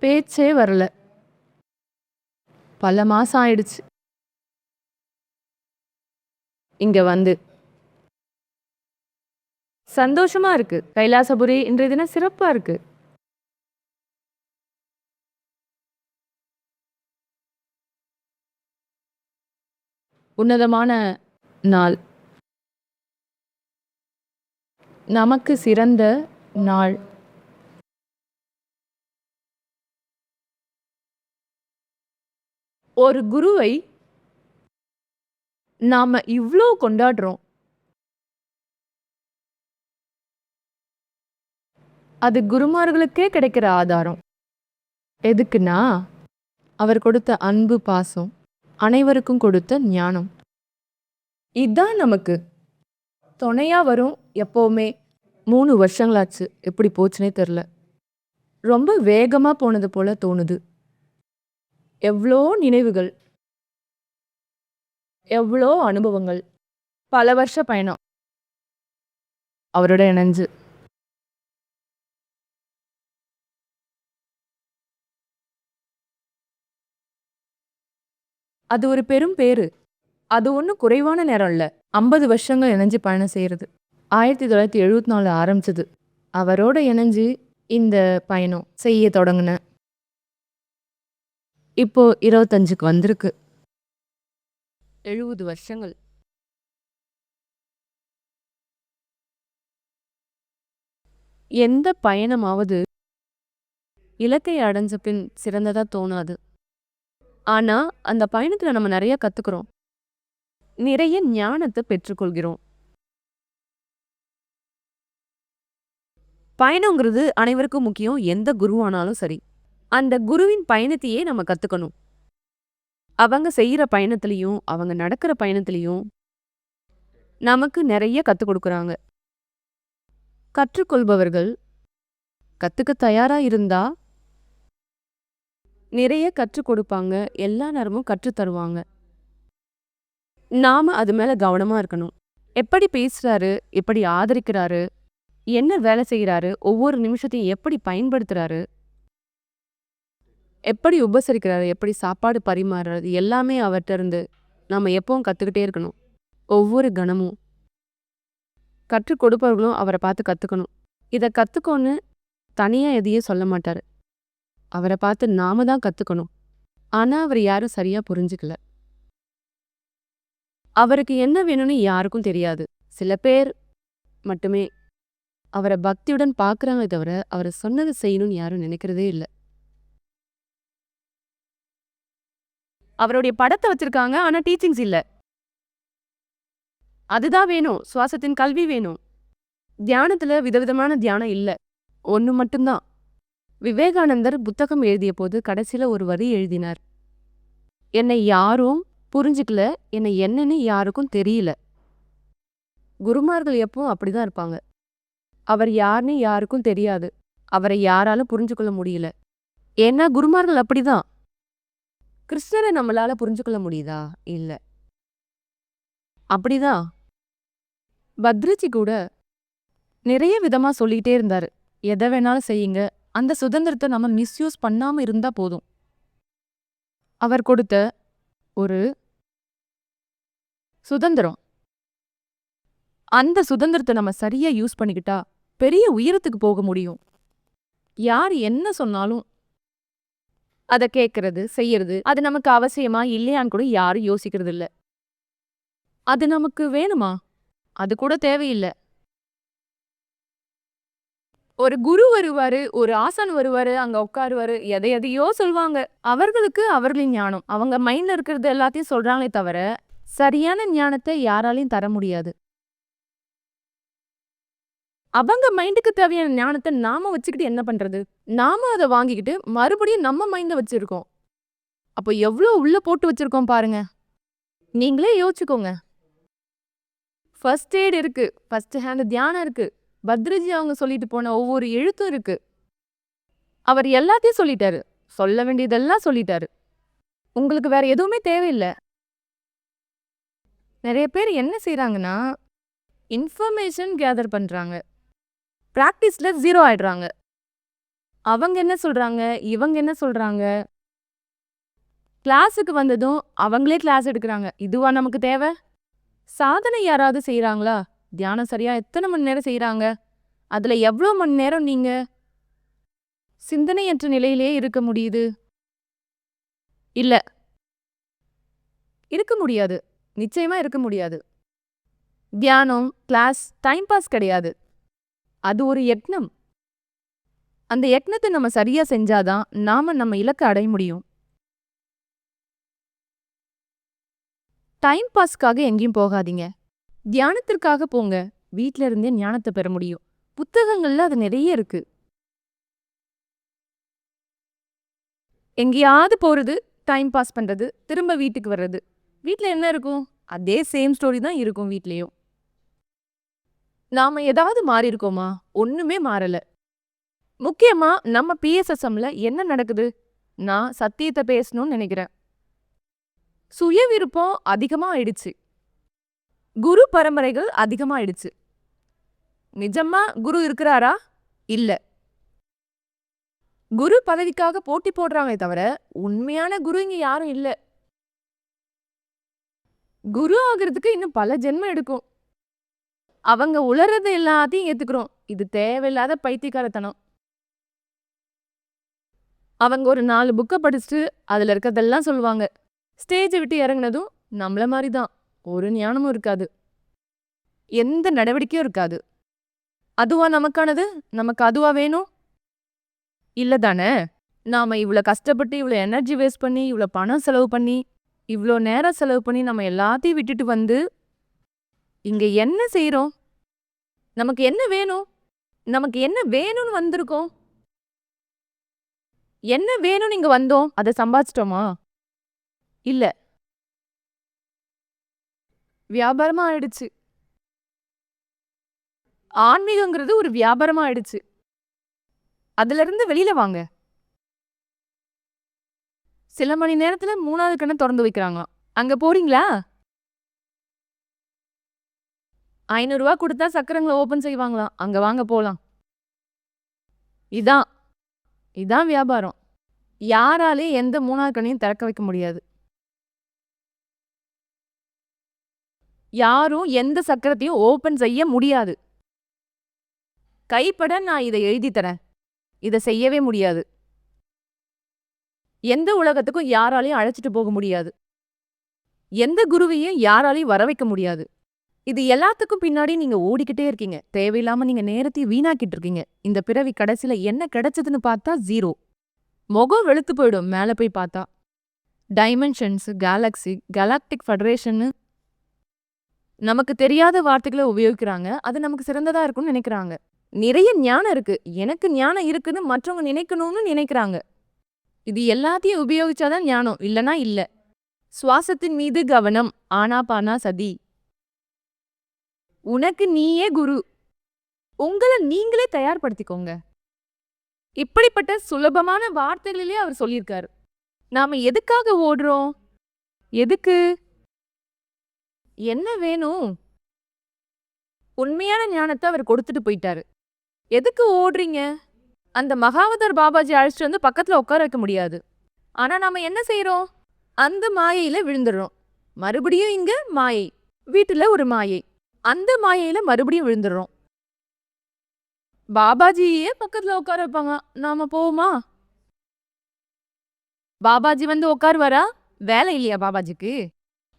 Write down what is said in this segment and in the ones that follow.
பேச்சே வரல. பல மாசம் ஆயிடுச்சு. இங்க வந்து. சந்தோஷமா இருக்கு. கைலாசபுரி இன்றைய தினம் சிறப்பா இருக்கு. உன்னதமான நாள். நமக்கு சிறந்த நாள். ஒரு குருவை நாம் இவ்வளோ கொண்டாடுறோம். அது குருமார்களுக்கே கிடைக்கிற ஆதாரம். எதுக்குன்னா அவர் கொடுத்த அன்பு பாசம் அனைவருக்கும் கொடுத்த ஞானம். இதுதான் நமக்கு. துணையாக வரும் எப்போவுமே. மூணு வருஷங்களாச்சு. எப்படி போச்சுனே தெரில ரொம்ப வேகமாக போனது போல தோணுது. எவ்வளோ நினைவுகள் எவ்வளோ அனுபவங்கள் பல வருஷ பயணம் அவரோட இணைஞ்சு. அது ஒரு பெரும் பேரு அது ஒன்றும் குறைவான நேரம் இல்லை. ஐம்பது வருஷங்கள் இணைஞ்சு பயணம் செய்கிறது ஆயிரத்தி தொள்ளாயிரத்தி எழுபத்தி நாலு ஆரம்பிச்சது. அவரோட இணைஞ்சு இந்த பயணம் செய்ய தொடங்கினேன் இப்போ இருபத்தஞ்சுக்கு வந்திருக்கு. எழுபது வருஷங்கள். எந்த பயணமாவது இலக்கை அடைஞ்ச பின் சிறந்ததாக தோணாது. ஆனால் அந்த பயணத்தில் நம்ம நிறைய கற்றுக்குறோம் நிறைய ஞானத்தை பெற்றுக்கொள்கிறோம். பயணங்கிறது அனைவருக்கும் முக்கியம் எந்த குருவானாலும் சரி. அந்த குருவின் பயணத்தையே நம்ம கற்றுக்கணும் அவங்க செய்கிற பயணத்துலையும் அவங்க நடக்கிற பயணத்திலையும் நமக்கு நிறைய கற்றுக் கொடுக்குறாங்க. கற்றுக்கொள்பவர்கள் கற்றுக்க தயாராக இருந்தா நிறைய கற்றுக் கொடுப்பாங்க. எல்லா நேரமும் கற்றுத்தருவாங்க தருவாங்க. அது மேலே கவனமாக இருக்கணும். எப்படி பேசுகிறாரு எப்படி ஆதரிக்கிறாரு? என்ன வேலை செய்கிறாரு ஒவ்வொரு நிமிஷத்தையும் எப்படி பயன்படுத்துகிறாரு எப்படி உபசரிக்கிறாரு எப்படி சாப்பாடு பரிமாறுறது எல்லாமே அவர்கிட்ட இருந்து நம்ம எப்பவும் கத்துக்கிட்டே இருக்கணும். ஒவ்வொரு கணமும். கற்றுக் கொடுப்பவர்களும் அவரை பார்த்து கத்துக்கணும். இதை கற்றுக்கோன்னு தனியா எதையும் சொல்ல மாட்டாரு. அவரை பார்த்து நாம தான் கத்துக்கணும். ஆனா அவர் யாரும் சரியா புரிஞ்சுக்கல. அவருக்கு என்ன வேணும்னு யாருக்கும் தெரியாது. சில பேர் மட்டுமே அவரை பக்தியுடன் பார்க்குறாங்க தவிர அவரை சொன்னதை செய்யணும்னு யாரும் நினைக்கிறதே இல்லை. அவருடைய படத்தை வச்சிருக்காங்க ஆனா டீச்சிங்ஸ் இல்ல. அதுதான் வேணும் சுவாசத்தின் கல்வி வேணும். தியானத்துல விதவிதமான தியானம் இல்ல. ஒன்று மட்டும்தான். விவேகானந்தர் புத்தகம் எழுதிய போது கடைசியில ஒரு வரி எழுதினார். என்னை யாரும் புரிஞ்சுக்கல என்னை என்னன்னு யாருக்கும் தெரியல. குருமார்கள் எப்பவும் அப்படிதான் இருப்பாங்க. அவர் யாருன்னு யாருக்கும் தெரியாது. அவரை யாராலும் புரிஞ்சுக்கொள்ள முடியல. ஏன்னா குருமார்கள் அப்படிதான். கிருஷ்ணரை நம்மளால புரிஞ்சுக்கொள்ள முடியுதா? இல்லை. அப்படிதான். பத்ரிஜி கூட நிறைய விதமாக சொல்லிகிட்டே இருந்தார். எதை வேணாலும் செய்யுங்க. அந்த சுதந்திரத்தை நம்ம மிஸ்யூஸ் பண்ணாமல் இருந்தால் போதும். அவர் கொடுத்த ஒரு சுதந்திரம். அந்த சுதந்திரத்தை நம்ம சரியாக யூஸ் பண்ணிக்கிட்டா பெரிய உயரத்துக்கு போக முடியும். யார் என்ன சொன்னாலும் அதை கேட்கறது செய்யறது அது நமக்கு அவசியமா இல்லையான்னு கூட யாரும் யோசிக்கிறது இல்லை அது நமக்கு வேணுமா? அது கூட தேவையில்லை. ஒரு குரு வருவாரு ஒரு ஆசான் வருவாரு அங்க உட்காருவாரு எதை எதையோ சொல்லுவாங்க அவர்களுக்கு அவர்களின் ஞானம். அவங்க மைண்ட்ல இருக்கிறது எல்லாத்தையும் சொல்றாங்களே தவிர சரியான ஞானத்தை யாராலையும் தர முடியாது. அவங்க மைண்டுக்கு தேவையான ஞானத்தை நாம வச்சுக்கிட்டு என்ன பண்றது? நாம அதை வாங்கிக்கிட்டு மறுபடியும் நம்ம மைண்ட வச்சிருக்கோம். அப்போ எவ்வளோ உள்ள போட்டு வச்சிருக்கோம் பாருங்க. நீங்களே யோசிச்சுக்கோங்க. ஃபர்ஸ்ட் எய்ட் இருக்கு. ஃபர்ஸ்ட் ஹேண்ட் தியானம் இருக்கு. பத்ரிஜி அவங்க சொல்லிட்டு போன ஒவ்வொரு எழுத்தும் இருக்கு. அவர் எல்லாத்தையும் சொல்லிட்டாரு. சொல்ல வேண்டியதெல்லாம் சொல்லிட்டாரு. உங்களுக்கு வேற எதுவுமே தேவையில்லை. நிறைய பேர் என்ன செய்கிறாங்கன்னா இன்ஃபர்மேஷன் கேதர் பண்ணுறாங்க ப்ராக்டிஸ்ல ஜீரோ ஆயிடுறாங்க. அவங்க என்ன சொல்றாங்க? இவங்க என்ன சொல்றாங்க? கிளாஸுக்கு வந்ததும் அவங்களே கிளாஸ் எடுக்கிறாங்க. இதுவா நமக்கு தேவை? சாதனை யாராவது செய்றாங்களா? தியானம் சரியா எத்தனை மணி நேரம் செய்கிறாங்க அதுல எவ்வளோ மணி நேரம் நீங்க சிந்தனையற்ற நிலையிலே இருக்க முடியுது? இல்ல. இருக்க முடியாது. நிச்சயமா இருக்க முடியாது. தியானம் கிளாஸ் டைம் பாஸ் கிடையாது. அது ஒரு யக்னம் அந்த யக்னத்தை நம்ம சரியா செஞ்சாதான் நாம நம்ம இலக்கை அடைய முடியும். டைம் பாஸ்க்காக எங்கேயும் போகாதீங்க. தியானத்திற்காக போங்க. வீட்டில இருந்தே ஞானத்தை பெற முடியும். புத்தகங்கள்ல அது நிறைய இருக்கு. எங்கேயாவது போறது டைம் பாஸ் பண்றது திரும்ப வீட்டுக்கு வர்றது. வீட்டில் என்ன இருக்கும்? அதே சேம் ஸ்டோரி தான் இருக்கும் வீட்லேயும். நாம ஏதாவது மாறி இருக்கோமா ஒண்ணுமே மாறல. முக்கியமா நம்ம பிஎஸ்எஸ்எம்ல என்ன நடக்குது? நான் சத்தியத்தை பேசணும்னு நினைக்கிறேன். சுய விருப்பம் அதிகமா ஆயிடுச்சு குரு பரம்பரைகள் அதிகமா ஆயிடுச்சு நிஜமா குரு இருக்கிறாரா? இல்ல. குரு பதவிக்காக போட்டி போடுறாங்க தவிர உண்மையான குரு இங்க யாரும் இல்ல. குரு ஆகிறதுக்கு இன்னும் பல ஜென்மம் எடுக்கும். அவங்க உளறது எல்லாத்தையும் ஏத்துக்கிறோம். இது தேவையில்லாத பைத்தியக்காரத்தனம். அவங்க ஒரு நாலு புக்கை படிச்சுட்டு அதுல இருக்கறதெல்லாம் சொல்லுவாங்க. ஸ்டேஜை விட்டு இறங்குனதும் நம்மள மாதிரி தான் ஒரு ஞானமும் இருக்காது. எந்த நடவடிக்கையும் இருக்காது. அதுவா நமக்கானது? நமக்கு அதுவா வேணும்? இல்ல தானே? நாம இவ்வளோ கஷ்டப்பட்டு இவ்வளோ எனர்ஜி வேஸ்ட் பண்ணி இவ்வளோ பணம் செலவு பண்ணி இவ்வளோ நேரம் செலவு பண்ணி நம்ம எல்லாத்தையும் விட்டுட்டு வந்து இங்க என்ன செய்யறோம் நமக்கு என்ன வேணும்? நமக்கு என்ன வேணும்னு வந்திருக்கோம்? என்ன வேணும்னு இங்க வந்தோம்? அதை சம்பாதிச்சிட்டோமா? இல்ல. வியாபாரமா ஆயிடுச்சு. ஆன்மீகங்கிறது ஒரு வியாபாரமா ஆயிடுச்சு. அதுல இருந்து வெளியில வாங்க. சில மணி நேரத்துல மூணாவது கண்ணை திறந்து வைக்கிறாங்களாம். அங்க போறீங்களா? ஐநூறுரூவா கொடுத்தா சக்கரங்களை ஓப்பன் செய்வாங்களாம் அங்கே வாங்க போகலாம் இதான். இதான் வியாபாரம். யாராலையும் எந்த மூணாவது கண்ணையும் திறக்க வைக்க முடியாது. யாரும் எந்த சக்கரத்தையும் ஓப்பன் செய்ய முடியாது. கைப்பட நான் இதை எழுதி தரேன். இதை செய்யவே முடியாது. எந்த உலகத்துக்கும் யாராலையும் அழைச்சிட்டு போக முடியாது. எந்த குருவையும் யாராலையும் வர வைக்க முடியாது. இது எல்லாத்துக்கும் பின்னாடி நீங்க ஓடிக்கிட்டே இருக்கீங்க. தேவையில்லாம நீங்க நேரத்தையும் வீணாக்கிட்டு இருக்கீங்க. இந்த பிறவி கடைசியில என்ன கிடைச்சதுன்னு பார்த்தா ஜீரோ முகம் வெளுத்து போயிடும் மேல போய் பார்த்தா. டைமென்ஷன்ஸ் கேலக்ஸி கேலாக்டிக் ஃபெடரேஷன்னு நமக்கு தெரியாத வார்த்தைகளை உபயோகிக்கிறாங்க. அது நமக்கு சிறந்ததா இருக்கும்னு நினைக்கிறாங்க. நிறைய ஞானம் இருக்கு. எனக்கு ஞானம் இருக்குன்னு மற்றவங்க நினைக்கணும்னு நினைக்கிறாங்க. இது எல்லாத்தையும் உபயோகிச்சாதான் ஞானம். இல்லனா இல்ல. சுவாசத்தின் மீது கவனம். ஆனா பானா சதி. உனக்கு நீயே குரு. உங்களை நீங்களே தயார்படுத்திக்கோங்க. இப்படிப்பட்ட சுலபமான வார்த்தைகளிலே அவர் சொல்லியிருக்காரு. நாம எதுக்காக ஓடுறோம்? எதுக்கு? என்ன வேணும்? உண்மையான ஞானத்தை அவர் கொடுத்துட்டு போயிட்டாரு. எதுக்கு ஓடுறீங்க? அந்த மகாவதர் பாபாஜி அழைச்சிட்டு வந்து பக்கத்துல உட்கார வைக்க முடியாது. ஆனா நாம என்ன செய்கிறோம் அந்த மாயையில விழுந்துடுறோம். மறுபடியும் இங்க மாயை. வீட்டுல ஒரு மாயை. அந்த மாயையில் மறுபடியும் விழுந்துடுறோம். பாபாஜியே பக்கத்தில் உட்கார வைப்பாங்க. நாம போவோமா? பாபாஜி வந்து உட்காருவாரா? வேலை இல்லையா பாபாஜிக்கு?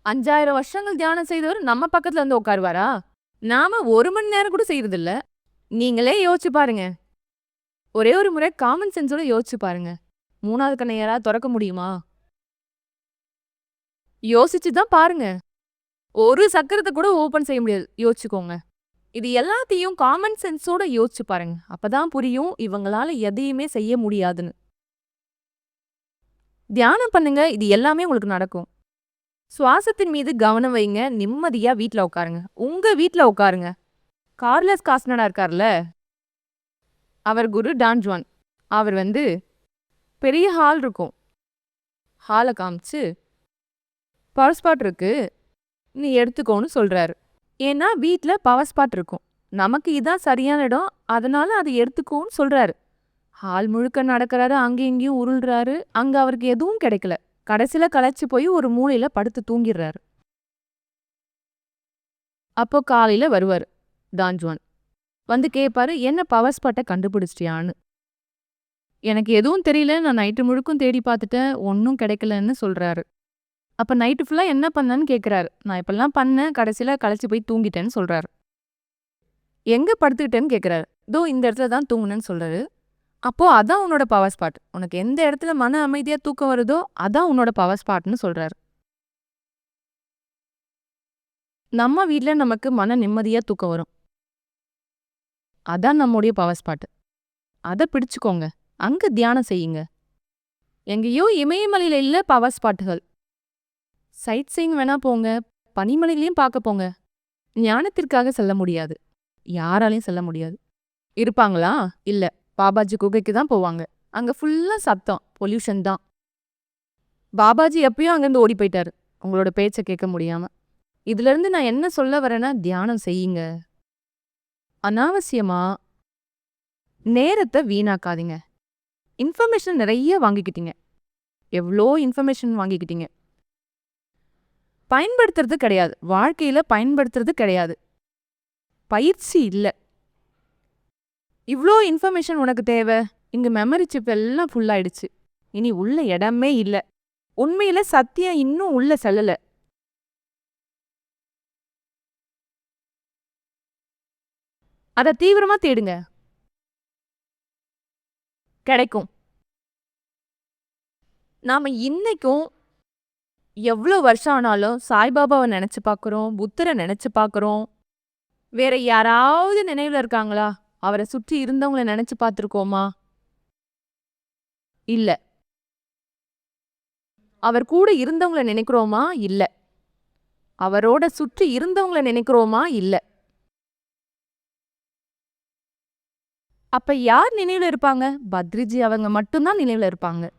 அஞ்சாயிரம் வருஷங்கள் தியானம் செய்தவர் நம்ம பக்கத்தில் வந்து உட்காருவாரா? நாம ஒரு மணி நேரம் கூட செய்யறதில்ல நீங்களே யோசிச்சு பாருங்க. ஒரே ஒரு முறை காமன் சென்ஸோட யோசிச்சு பாருங்க. மூணாவது கண்ணை யாராவது திறக்க முடியுமா? யோசிச்சு தான் பாருங்க. ஒரு சக்கரத்தை கூட ஓப்பன் செய்ய முடியாது. யோசிச்சுக்கோங்க. இது எல்லாத்தையும் காமன் சென்ஸோட யோசிச்சு பாருங்க. அப்பதான் புரியும் இவங்களால எதையுமே செய்ய முடியாதுன்னு. தியானம் பண்ணுங்க. இது எல்லாமே உங்களுக்கு நடக்கும். சுவாசத்தின் மீது கவனம் வைங்க. நிம்மதியா வீட்டில் உட்காருங்க. உங்க வீட்டில் உட்காருங்க. கார்லஸ் காஸ்னடா இருக்கார்ல? அவர் குரு டான்ஜுவான் அவர் வந்து பெரிய ஹால் இருக்கும். ஹாலை காமிச்சு பர்ஸ்பாட் இருக்குது இருக்கு. நீ எடுத்துக்கோன்னு சொல்றாரு. ஏன்னா வீட்ல பவர் ஸ்பாட் இருக்கும். நமக்கு இதான் சரியான இடம். அதனால அதை எடுத்துக்கோன்னு சொல்றாரு. ஹால் முழுக்க நடக்கிறாரு. அங்கேயும் இங்கேயும் உருள்றாரு. அங்க அவருக்கு எதுவும் கிடைக்கல. கடைசியில் களைச்சி போய் ஒரு மூலையில படுத்து தூங்கிடுறாரு. அப்போ காலையில வருவாரு தாஞ்சுவான் வந்து கேட்பாரு என்ன பவர் ஸ்பாட்டை கண்டுபிடிச்சிட்டியான்னு? எனக்கு எதுவும் தெரியல நான் நைட்டு முழுக்கும் தேடி பார்த்துட்டேன். ஒன்றும் கிடைக்கலன்னு சொல்றாரு. அப்போ நைட்டு ஃபுல்லா என்ன பண்ணேன்னு கேட்குறாரு நான் இப்பெல்லாம் பண்ணேன் கடைசியில களைச்சி போய் தூங்கிட்டேன்னு சொல்றாரு. எங்க படுத்துக்கிட்டேன்னு கேட்குறாரு இதோ இந்த இடத்துல தான் தூங்குனேன்னு சொல்றாரு. அப்போ அதான் உன்னோட பவர் ஸ்பாட் உனக்கு எந்த இடத்துல மன அமைதியா தூக்கம் வருதோ அதான் உன்னோட பவர் ஸ்பாட்னு சொல்றாரு. நம்ம வீட்ல நமக்கு மன நிம்மதியா தூக்கம் வரும். அதான் நம்முடைய பவர் ஸ்பாட் அதை பிடிச்சுக்கோங்க. அங்க தியானம் செய்யுங்க. எங்கேயோ இமயமலையில இல்ல பவர் ஸ்பாட்டுகள் சைட் சீயிங் வேணா போங்க பனிமலையிலையும் பார்க்க போங்க. ஞானத்திற்காக செல்ல முடியாது. யாராலையும் செல்ல முடியாது. இருப்பாங்களா? இல்ல. பாபாஜி குகைக்கு தான் போவாங்க. அங்க ஃபுல்லா சத்தம். பொல்யூஷன் தான். பாபாஜி எப்பயும் அங்கேருந்து ஓடி போயிட்டாரு. உங்களோட பேச்சை கேட்க முடியாம. இதுல இருந்து நான் என்ன சொல்ல வரேன்னா தியானம் செய்யுங்க. அனாவசியமா? நேரத்தை வீணாக்காதீங்க. இன்ஃபர்மேஷன் நிறைய வாங்கிக்கிட்டீங்க. எவ்வளோ இன்ஃபர்மேஷன் வாங்கிக்கிட்டீங்க? பயன்படுத்துறது கிடையாது. வாழ்க்கையில் பயன்படுத்துறது கிடையாது. பயிற்சி இல்லை. இவ்வளோ இன்ஃபர்மேஷன் உனக்கு தேவை. இங்கே மெமரி சிப் எல்லாம் ஃபுல்லாயிடுச்சு இனி உள்ள இடமே இல்லை. உண்மையில் சத்தியம் இன்னும் உள்ள செல்லலை. அதை தீவிரமாக தேடுங்க. கிடைக்கும். நாம் இன்னைக்கும் எவ்வளோ வருஷம் ஆனாலும் சாய்பாபாவை நினச்சி பார்க்குறோம் புத்தரை நினச்சி பார்க்குறோம் வேற யாராவது நினைவில் இருக்காங்களா? அவரை சுற்றி இருந்தவங்கள நினச்சி பார்த்துருக்கோமா? இல்லை. அவர் கூட இருந்தவங்கள நினைக்கிறோமா? இல்லை. அவரோட சுற்றி இருந்தவங்கள நினைக்கிறோமா? இல்லை. அப்ப யார் நினைவில் இருப்பாங்க? பத்ரிஜி அவங்க மட்டும்தான் நினைவில் இருப்பாங்க.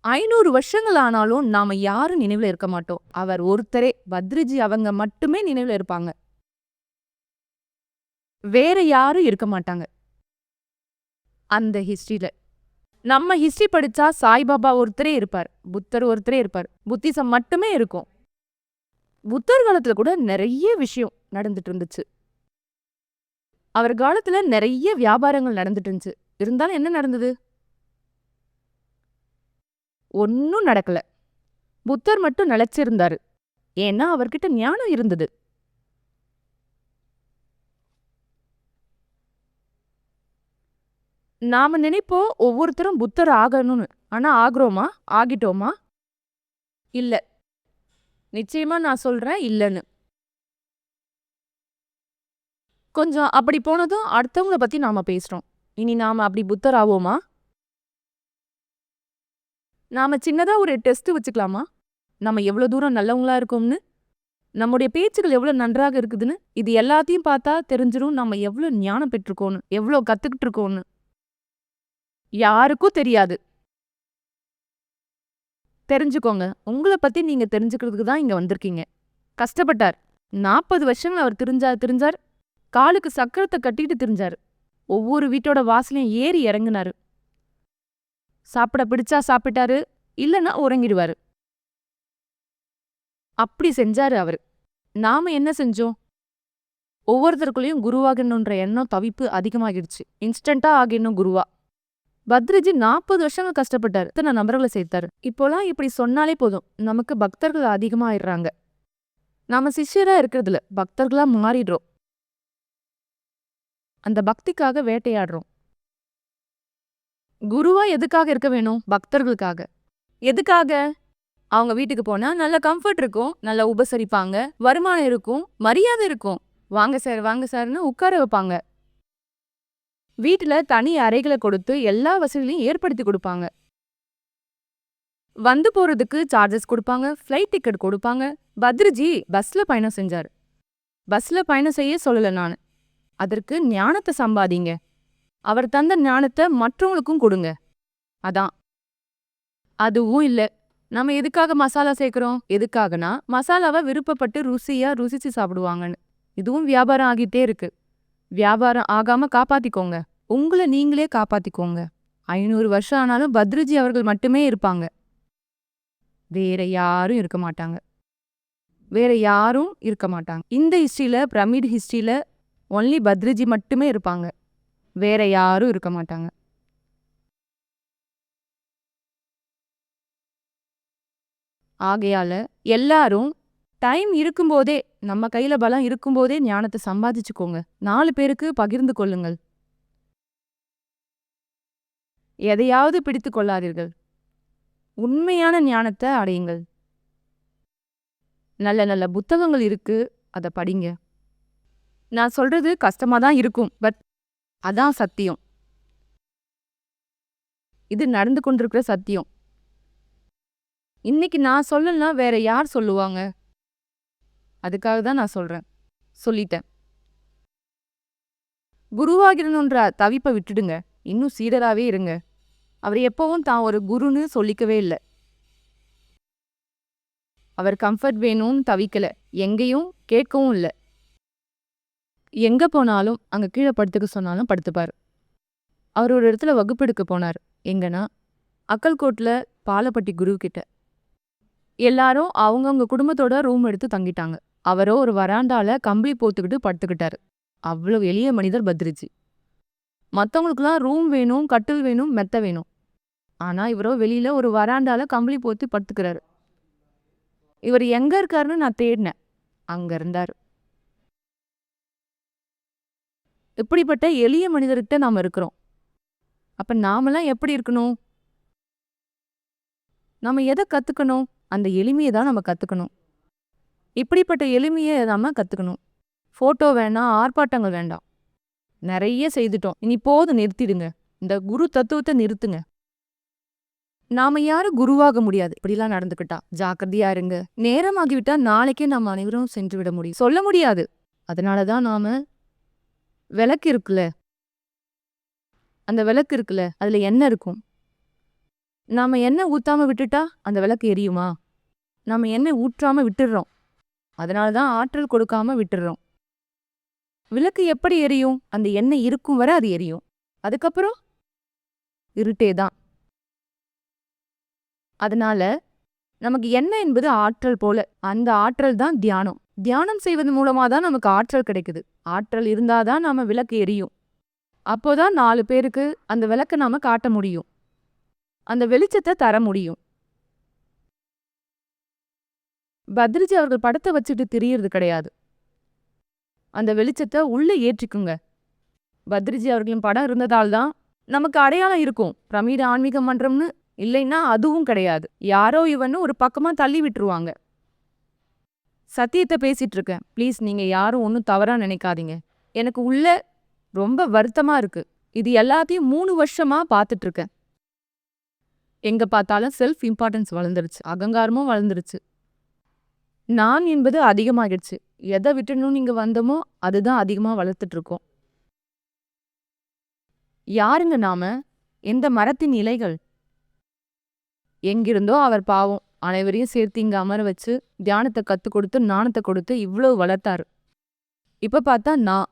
ஐநூறு வருஷங்கள் ஆனாலும் நாம யாரும் நினைவில் இருக்க மாட்டோம். அவர் ஒருத்தரே பத்ரிஜி அவங்க மட்டுமே நினைவில் இருப்பாங்க. வேற யாரும் இருக்க மாட்டாங்க. அந்த ஹிஸ்ட்ரியில் நம்ம ஹிஸ்ட்ரி படிச்சா சாய்பாபா ஒருத்தரே இருப்பார் புத்தர் ஒருத்தரே இருப்பார். புத்திசம் மட்டுமே இருக்கும். புத்தர் காலத்துல கூட நிறைய விஷயம் நடந்துட்டு இருந்துச்சு. அவர் காலத்துல நிறைய வியாபாரங்கள் நடந்துட்டு இருந்துச்சு. இருந்தாலும் என்ன நடந்தது? ஒன்றும் நடக்கல. புத்தர் மட்டும் நிலைச்சிருந்தாரு. ஏன்னா அவர்கிட்ட ஞானம் இருந்தது. நாம நினைப்போம் ஒவ்வொருத்தரும் புத்தர் ஆகணும்னு. ஆனா ஆகுறோமா? ஆகிட்டோமா? இல்ல. நிச்சயமா நான் சொல்றேன் இல்லைன்னு. கொஞ்சம் அப்படி போனதும் அடுத்தவங்கள பத்தி நாம பேசுறோம். இனி நாம அப்படி புத்தர் ஆவோமா? நாம சின்னதா ஒரு டெஸ்ட் வச்சுக்கலாமா? நம்ம எவ்வளோ தூரம் நல்லவங்களா இருக்கோம்னு? நம்முடைய பேச்சுகள் எவ்வளோ நன்றாக இருக்குதுன்னு? இது எல்லாத்தையும் பார்த்தா தெரிஞ்சிரும் நம்ம எவ்வளோ ஞானம் பெற்றிருக்கோன்னு எவ்வளோ கத்துக்கிட்டு இருக்கோம்னு. யாருக்கும் தெரியாது. தெரிஞ்சுக்கோங்க. உங்களை பத்தி நீங்க தெரிஞ்சுக்கிறதுக்கு தான் இங்க வந்திருக்கீங்க. கஷ்டப்பட்டார். நாற்பது வருஷங்கள் அவர் தெரிஞ்சா தெரிஞ்சார். காலுக்கு சக்கரத்தை கட்டிட்டு தெரிஞ்சாரு. ஒவ்வொரு வீட்டோட வாசலையும் ஏறி இறங்குனாரு. சாப்பிட பிடிச்சா சாப்பிட்டாரு இல்லைன்னா உறங்கிடுவாரு. அப்படி செஞ்சாரு அவரு. நாம என்ன செஞ்சோம்? ஒவ்வொருத்தருக்குள்ளேயும் குருவாகணுன்ற எண்ணம் தவிப்பு அதிகமாகிடுச்சு. இன்ஸ்டண்டா ஆகிடணும் குருவா. பத்ரிஜி நாற்பது வருஷங்கள் கஷ்டப்பட்டாரு. இத்தனை நபர்களை சேர்த்தாரு. இப்போலாம் இப்படி சொன்னாலே போதும். நமக்கு பக்தர்கள் அதிகமாயிடுறாங்க. நாம சிஷ்யரா இருக்கிறதுல பக்தர்களா மாறிடுறோம். அந்த பக்திக்காக வேட்டையாடுறோம். குருவா எதுக்காக இருக்க வேணும்? பக்தர்களுக்காக. எதுக்காக? அவங்க வீட்டுக்கு போனா நல்ல கம்ஃபர்ட் இருக்கும் நல்லா உபசரிப்பாங்க வருமானம் இருக்கும் மரியாதை இருக்கும். வாங்க சார் வாங்க சார்னு உட்கார வைப்பாங்க. வீட்டுல தனி அறைகளை கொடுத்து எல்லா வசதிகளையும் ஏற்படுத்தி கொடுப்பாங்க. வந்து போறதுக்கு சார்ஜஸ் கொடுப்பாங்க ஃப்ளைட் டிக்கெட் கொடுப்பாங்க. பத்ரிஜி பஸ்ல பயணம் செஞ்சாரு. பஸ்ல பயணம் செய்ய சொல்லல நான். அதற்கு ஞானத்தை சம்பாதிங்க. அவர் தந்த ஞானத்தை மற்றவங்களுக்கும் கொடுங்க. அதான். அதுவும் இல்ல. நம்ம எதுக்காக மசாலா சேர்க்குறோம்? எதுக்காகனா மசாலாவை விருப்பப்பட்டு ருசியா ருசிச்சு சாப்பிடுவாங்கன்னு. இதுவும் வியாபாரம் ஆகிட்டே இருக்கு. வியாபாரம் ஆகாம காப்பாத்திக்கோங்க. உங்களை நீங்களே காப்பாத்திக்கோங்க. ஐநூறு வருஷம் ஆனாலும் பத்ரிஜி அவர்கள் மட்டுமே இருப்பாங்க. வேற யாரும் இருக்க மாட்டாங்க. வேற யாரும் இருக்க மாட்டாங்க. இந்த ஹிஸ்ட்ரியில் பிரமிட் ஹிஸ்ட்ரியில் ஒன்லி பத்ரிஜி மட்டுமே இருப்பாங்க. வேற யாரும் இருக்க மாட்டாங்க. ஆகையால் எல்லாரும் டைம் இருக்கும்போதே நம்ம கையில் பலம் இருக்கும்போதே ஞானத்தை சம்பாதிச்சுக்கோங்க. நாலு பேருக்கு பகிர்ந்து கொள்ளுங்கள். எதையாவது பிடித்து கொள்ளாதீர்கள். உண்மையான ஞானத்தை அடையுங்கள். நல்ல நல்ல புத்தகங்கள் இருக்கு அதை படிங்க. நான் சொல்றது கஷ்டமாக தான் இருக்கும் பட் அதான் சத்தியம். இது நடந்து கொண்டிருக்கிற சத்தியம். இன்னைக்கு நான் சொல்லலனா வேற யார் சொல்லுவாங்க? அதுக்காக தான் நான் சொல்றேன். சொல்லிட்டேன். குருவாகிறனுன்ற தவிப்பை விட்டுடுங்க. இன்னும் சீடராகவே இருங்க. அவர் எப்பவும் தான் ஒரு குருன்னு சொல்லிக்கவே இல்லை. அவர் கம்ஃபர்ட் வேணும்னு தவிக்கல. எங்கேயும் கேட்கவும் இல்லை. எங்க போனாலும் அங்க கீழே படுத்துக்க சொன்னாலும் படுத்துப்பார். அவர் ஒரு இடத்துல வகுப்பெடுக்க போனார். எங்கன்னா அக்கல்கோட்ல பாலப்பட்டி குரு கிட்ட. எல்லாரும் அவங்கவுங்க குடும்பத்தோட ரூம் எடுத்து தங்கிட்டாங்க. அவரோ ஒரு வராண்டால கம்பளி போத்துக்கிட்டு படுத்துக்கிட்டாரு. அவ்வளோ எளிய மனிதர் பத்ரிஜி. மற்றவங்களுக்குலாம் ரூம் வேணும் கட்டில் வேணும் மெத்த வேணும். ஆனா இவரோ வெளியில் ஒரு வராண்டால கம்பளி போத்து படுத்துக்கிறாரு. இவர் எங்க இருக்காருன்னு நான் தேடினேன். அங்க இருந்தாரு. இப்படிப்பட்ட எளிய மனிதர்கிட்ட நாம இருக்கிறோம். அப்ப நாமெல்லாம் எப்படி இருக்கணும்? நாம எதை கத்துக்கணும்? அந்த எளிமையை தான் நம்ம கத்துக்கணும். இப்படிப்பட்ட எளிமையை நாம கத்துக்கணும். ஃபோட்டோ வேணாம் ஆர்ப்பாட்டங்கள் வேண்டாம். நிறைய செய்துட்டோம். இனி போது நிறுத்திடுங்க. இந்த குரு தத்துவத்தை நிறுத்துங்க. நாம யாரும் குருவாக முடியாது. இப்படிலாம் நடந்துக்கிட்டா. ஜாக்கிரதையா இருங்க. நேரமாகிவிட்டா நாளைக்கே நாம் அனைவரும் சென்று விட முடியும். சொல்ல முடியாது. அதனாலதான் நாம விளக்கு இருக்குல்ல? அந்த விளக்கு இருக்குல்ல அதில் எண்ணெய் இருக்கும். நாம் எண்ணெய் ஊற்றாமல் விட்டுட்டா அந்த விளக்கு எரியுமா? நாம் எண்ணெய் ஊற்றாமல் விட்டுடுறோம் அதனாலதான் ஆற்றல் கொடுக்காம விட்டுடுறோம் விளக்கு எப்படி எரியும்? அந்த எண்ணெய் இருக்கும் வரை அது எரியும். அதுக்கப்புறம் இருட்டே தான். அதனால நமக்கு எண்ணெய் என்பது ஆற்றல் போல. அந்த ஆற்றல் தான் தியானம். தியானம் செய்வது மூலமா தான் நமக்கு ஆற்றல் கிடைக்குது. ஆற்றல் இருந்தால் தான் நாம் விளக்கு எரியும். அப்போதான் நாலு பேருக்கு அந்த விளக்கை நாம் காட்ட முடியும். அந்த வெளிச்சத்தை தர முடியும். பத்ரிஜி அவர்கள் படத்தை வச்சுட்டு திரியறது கிடையாது. அந்த வெளிச்சத்தை உள்ளே ஏற்றிக்குங்க. பத்ரிஜி அவர்களின் படம் இருந்ததால் தான் நமக்கு அடையாளம் இருக்கும். பிரமீட ஆன்மீக மன்றம்னு இல்லைன்னா அதுவும் கிடையாது. யாரோ இவன்னு ஒரு பக்கமாக தள்ளி விட்டுருவாங்க. சத்தியத்தை பேசிட்டு இருக்கேன் ப்ளீஸ் நீங்கள் யாரும் ஒன்றும் தவறாக நினைக்காதீங்க. எனக்கு உள்ள ரொம்ப வருத்தமாக இருக்கு. இது எல்லாத்தையும் மூணு வருஷமாக பார்த்துட்ருக்கேன் எங்கே பார்த்தாலும் செல்ஃப் இம்பார்ட்டன்ஸ் வளர்ந்துருச்சு. அகங்காரமும் வளர்ந்துருச்சு. நான் என்பது அதிகமாகிடுச்சு. எதை விட்டணும் நீங்கள் வந்தோமோ அதுதான் அதிகமாக வளர்த்துட்ருக்கோம் யாருங்க நாம? எந்த மரத்தின் இலைகள்? எங்கிருந்தோ அவர் பாவம். அனைவரையும் சேர்த்து இங்க அமர வச்சு தியானத்தை கற்றுக் கொடுத்து நாணத்தை கொடுத்து இவ்வளோ வளர்த்தாரு. இப்ப பார்த்தா நான்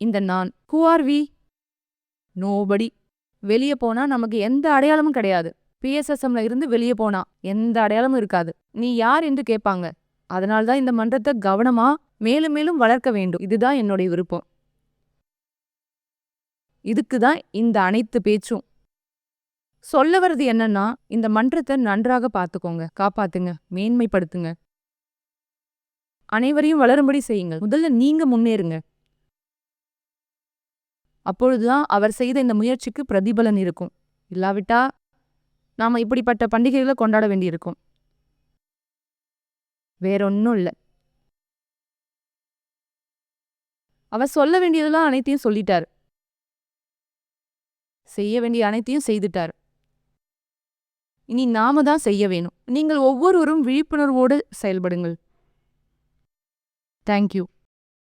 இந்த நான் ஹூ ஆர் வி நோபடி வெளியே போனா நமக்கு எந்த அடையாளமும் கிடையாது. பிஎஸ்எஸ்எம்ல இருந்து வெளியே போனா எந்த அடையாளமும் இருக்காது. நீ யார் என்று கேட்பாங்க. அதனால தான் இந்த மன்றத்தை கவனமா மேலும் மேலும் வளர்க்க வேண்டும். இதுதான் என்னுடைய விருப்பம். இதுக்கு தான் இந்த அனைத்து பேச்சும். சொல்ல வர்றது என்னன்னா இந்த மன்றத்தை நன்றாக பார்த்துக்கோங்க காப்பாத்துங்க மேன்மைப்படுத்துங்க. அனைவரையும் வளரும்படி செய்யுங்க முதல்ல நீங்க முன்னேறுங்க. அப்பொழுதுதான் அவர் செய்த இந்த முயற்சிக்கு பிரதிபலன் இருக்கும். இல்லாவிட்டா நாம் இப்படிப்பட்ட பண்டிகைகளை கொண்டாட வேண்டியிருக்கும். வேறொன்னும் இல்லை. அவர் சொல்ல வேண்டியதெல்லாம் அனைத்தையும் சொல்லிட்டார். செய்ய வேண்டிய அனைத்தையும் செய்துட்டார். இனி நாம தான் செய்ய வேணும். நீங்கள் ஒவ்வொருவரும் விழிப்புணர்வோடு செயல்படுங்கள். தேங்க்யூ